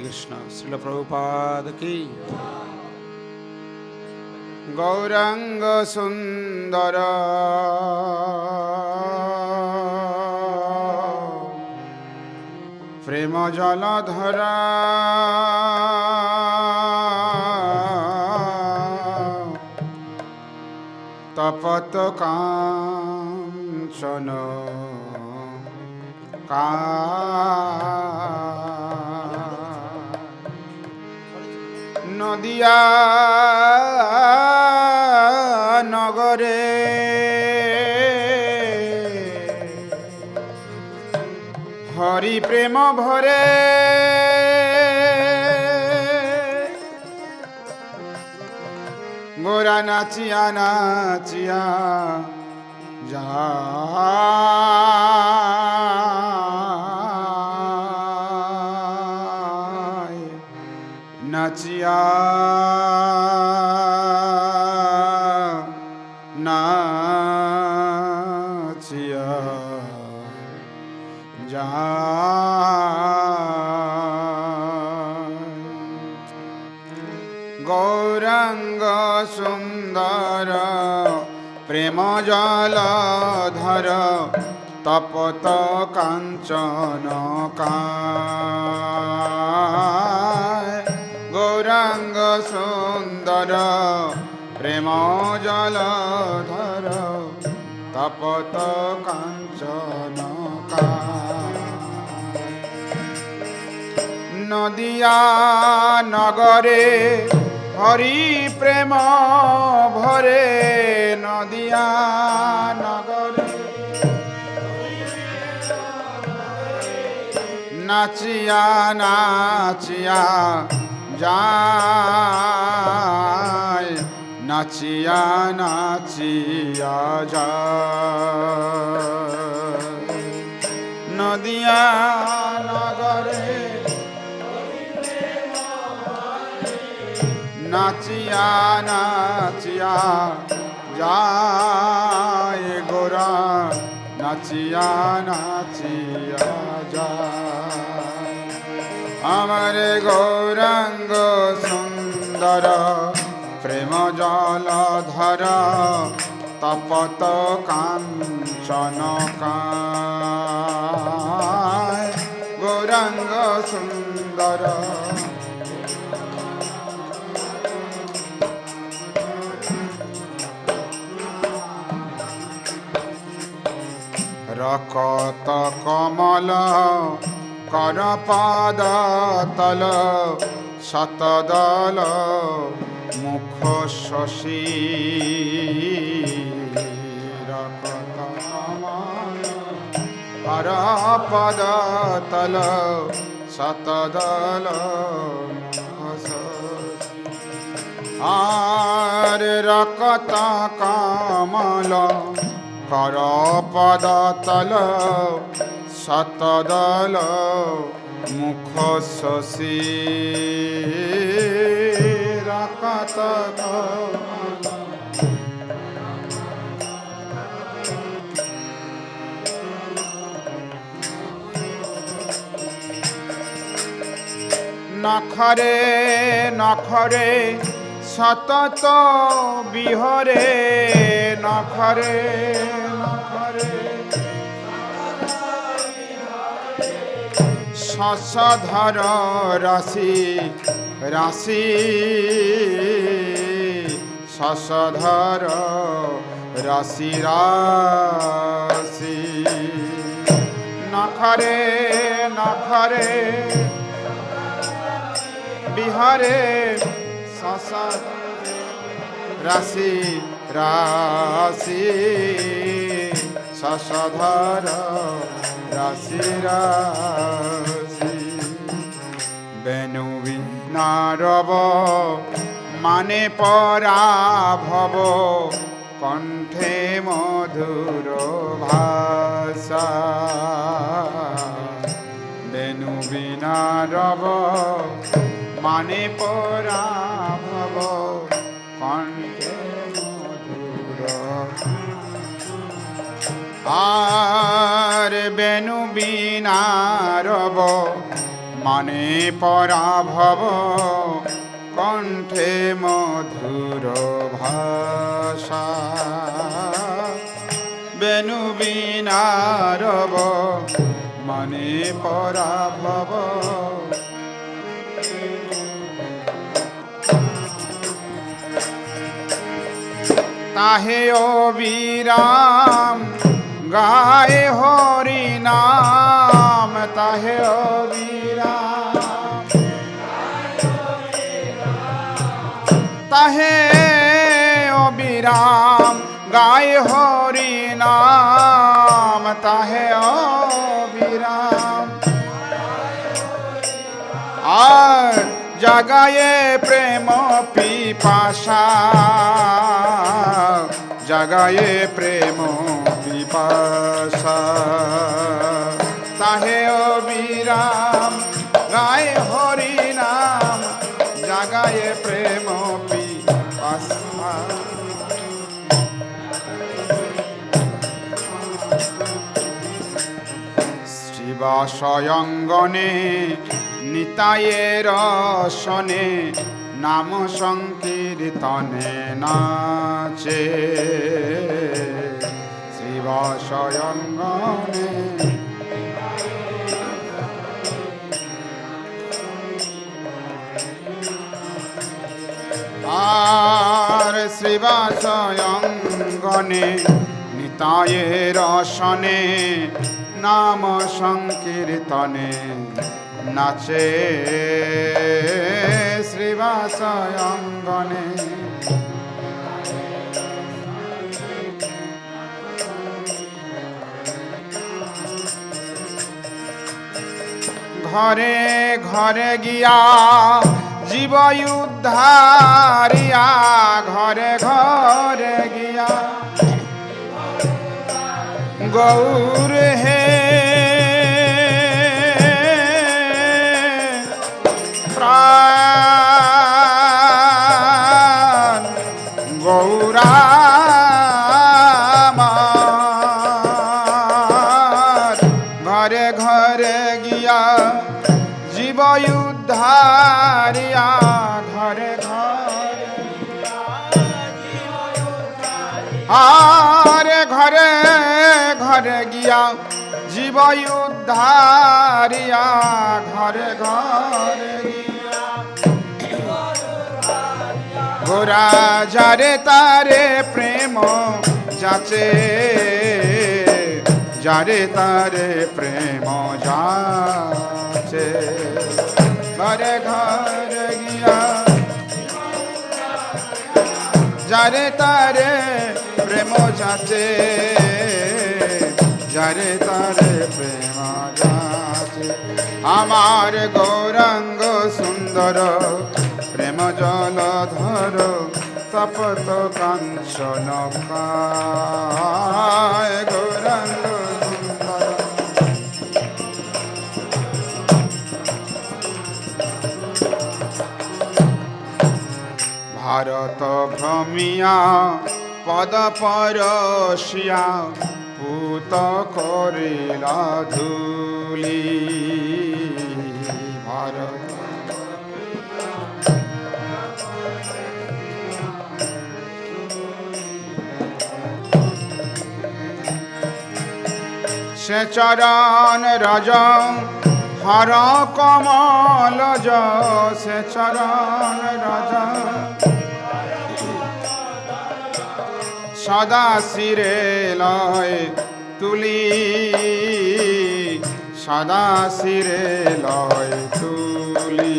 কৃষ্ণ শিল প্রভুপাদ কি। গৌরাঙ্গ সুন্দর। প্রেম জলধরা তপত কাঞ্চন। কা নদিয়া নগরে। হরি প্রেম ভরে। গোরা নাচিয়া নাচিয়া যায় নাচিয়া যায়। গৌরাঙ্গ সুন্দর প্রেম জলধর তপত কাঞ্চন কায় গৌরাঙ্গ সুন্দর, প্রেম জলধর তপত কাঞ্চন নদিয়া নগরে হরি প্রেম ভরে, নদিয়া নগরে নাচিয়া নাচিয়া যায় নাচিয়া নাচিয়া যায়। নদিয়া নগরে নাচিয়া নাচিয়া যায় গোরা নাচিয়া নাচিয়া যায়। আমার গৌরাঙ্গ সুন্দর প্রেম জলধর তপত কাঞ্চন গৌরাঙ্গ সুন্দর। রকত কমল কর পাদ তল শতদল মুখ শশী রকত কমল কর পদ তল শতদল আর রকত কমল কর শতদল মুখ শশী। রকত নখরে নখরে সতত বিহরে নখরে শশধর রাশি রাশি। শশধর রাশি রাশি। নখরে নখরে বিহারে শশা রাশি রাশি। শশধর রাশি রাশি। বেনু বিনারব মানে পরাভব, কণ্ঠে মধুর ভাষা। বেনু বিনারব মানে পরাভব, কণ্ঠে মধুর আর বেনু বিনারব মানে পরাভব, কণ্ঠে মধুর ভাষা। বেনু বিনারব মানে পরাভব। তাহে অবিরাম গায়ে হরি নাম, তাহে অবিরাম তাহে অবিরাম, গায়ে হরি নাম, তাহে অবিরাম। আর জাগায়ে প্রেম পিপাসা, জাগায়ে প্রেম পিপাসা। তাহে অবিরাম, গায়ে হরি নাম, জাগায়ে প্রেম শিবাশয়ঙ্গনে নিতায়ের শনে নাম সংকীর্তনে নাচে। শিবাশয়ঙ্গনে আর শ্রীবাসয়ঙ্গনে নিতায়ের রসনে নাম সংকীর্তনে নাচে শ্রীবাসয়ঙ্গনে ঘরে ঘরে গিয়া জীব উদ্ধারিয়া ঘরে ঘরে গিয়া গৌর হে। প্রাণ গৌরা ঘরে ঘরে গিয়া জীব উদ্ধারিয়া ঘরে ঘরে ঘরে ঘরে গিয়া জীব উদ্ধারিয়া, ঘরে ঘরে গোরা যারে তারে প্রেম যাচে, যারে তারে প্রেম যাচে। ঘরে ঘরে গিয়া যারে তারে প্রেম যাচে। যারে তারে প্রেম আমার গৌরাঙ্গ সুন্দর, প্রেম জল ধর, তপত কাঞ্চন গৌরাঙ্গ ভারত ভ্রমিয়া, পদ পরশিয়া পুত করিলা ধুলি, ভারত। সে চরণ রজ, হর কমল সে চরণ রজ। সদা শিরে লয় তুলি সদা শিরে লয় তুলি।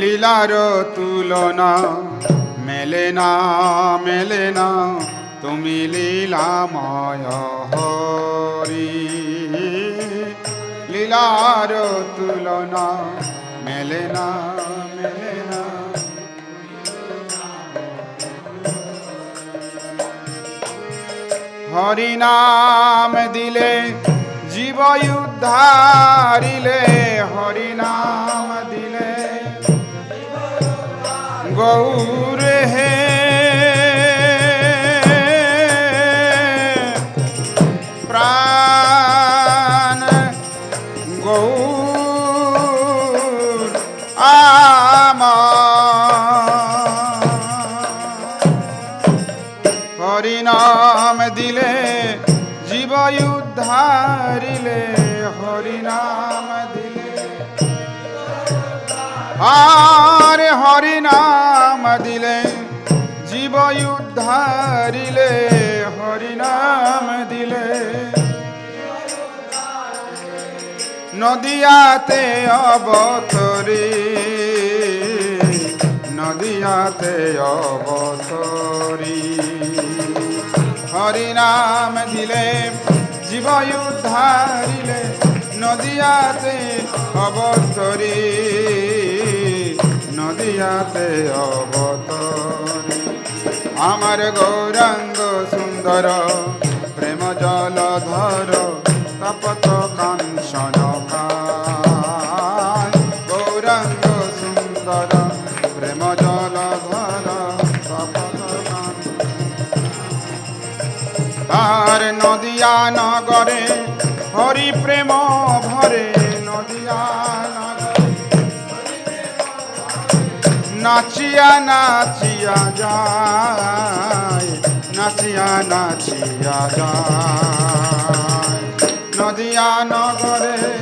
লীলার তুলনা মেলে না মেলে না। তুমি লীলাময় হরি। লীলার তুলনা মেলে না মেলে না। হরি নাম দিলে, জীব উদ্ধারিলে। হরি নাম দিলে, গৌরে হে আমার হরিনাম দিলে, জীব উদ্ধারিলে হরিনাম দিলে। আরে হরিনাম দিলে, জীব উদ্ধারিলে হরিনাম দিলে। নদিয়াতে অবতরে নদিয়াতে অবতরি। হরিনাম দিলে জীব উদ্ধারিলে নদিয়াতে অবতরি। নদিয়াতে অবতরি। আমার গৌরাঙ্গ সুন্দর প্রেম জলধর তপত কাঞ্চন নগরে হরি প্রেম ভরে নদিয়া নাচিয়া নাচিয়া যায় নাচিয়া নাচিয়া যায়। নদিয়া নগরে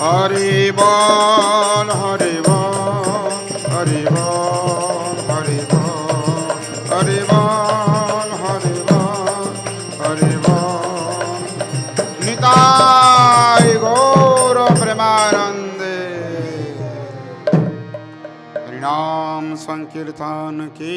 হরি বল হরি বল হরি বল হরি বল হরি বল হরি বল হরি বল। নিতাই গৌর প্রেমানন্দে। হরিনাম সংকীর্তন কি?